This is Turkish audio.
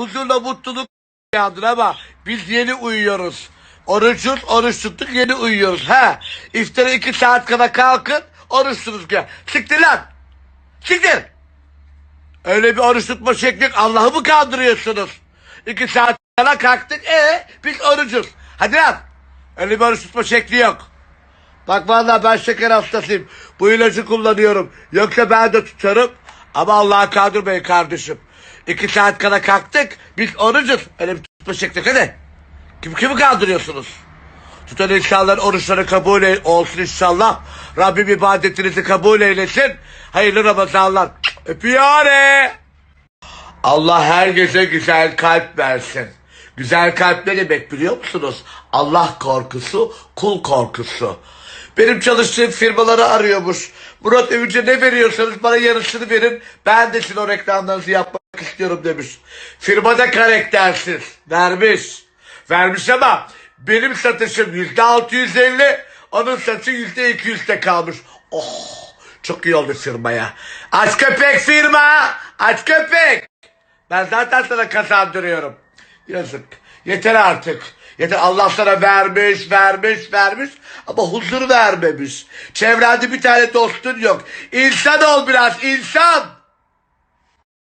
huzurla mutluluk yağdır ama biz yeni uyuyoruz. Orucuz, oruç tuttuk yeni uyuyoruz. Ha, iftara iki saat kadar kalkın, oruçsunuz ki. Siktir lan! Siktir! Öyle bir oruç tutma şekli. Allah'ı mı kandırıyorsunuz? İki saat kadar kalktık, e biz orucuz. Hadi lan! Öyle bir oruç tutma şekli yok. Bak vallahi ben şeker hastasıyım. Bu ilacı kullanıyorum. Yoksa ben de tutarım. Ama Allah'a kandırmayın kardeşim. İki saat kadar kalktık. Biz orucuz. Öyle bir tutma şekli hadi. Kim, kimi kandırıyorsunuz? Tutan insanların oruçları kabul e- olsun inşallah. Rabbim ibadetinizi kabul eylesin. Hayırlı Ramazanlar. Öpüyorum. Allah her gece güzel kalp versin. Güzel kalp ne demek biliyor musunuz? Allah korkusu, kul korkusu. Benim çalıştığım firmaları arıyormuş. Murat Övünce ne veriyorsanız bana yarısını verin. Ben de sizin o reklamlarınızı yapmak istiyorum demiş. Firmada karaktersiz. Vermiş. Vermiş ama benim satışım yüzde 650, onun satışı yüzde 200'de kalmış. Oh, çok iyi oldu firmaya. Aç köpek firma, aç köpek. Ben zaten sana kazandırıyorum. Yazık. Yeter artık. Yeter Allah sana vermiş, vermiş, vermiş ama huzur vermemiş. Çevrende bir tane dostun yok. İnsan ol biraz, insan.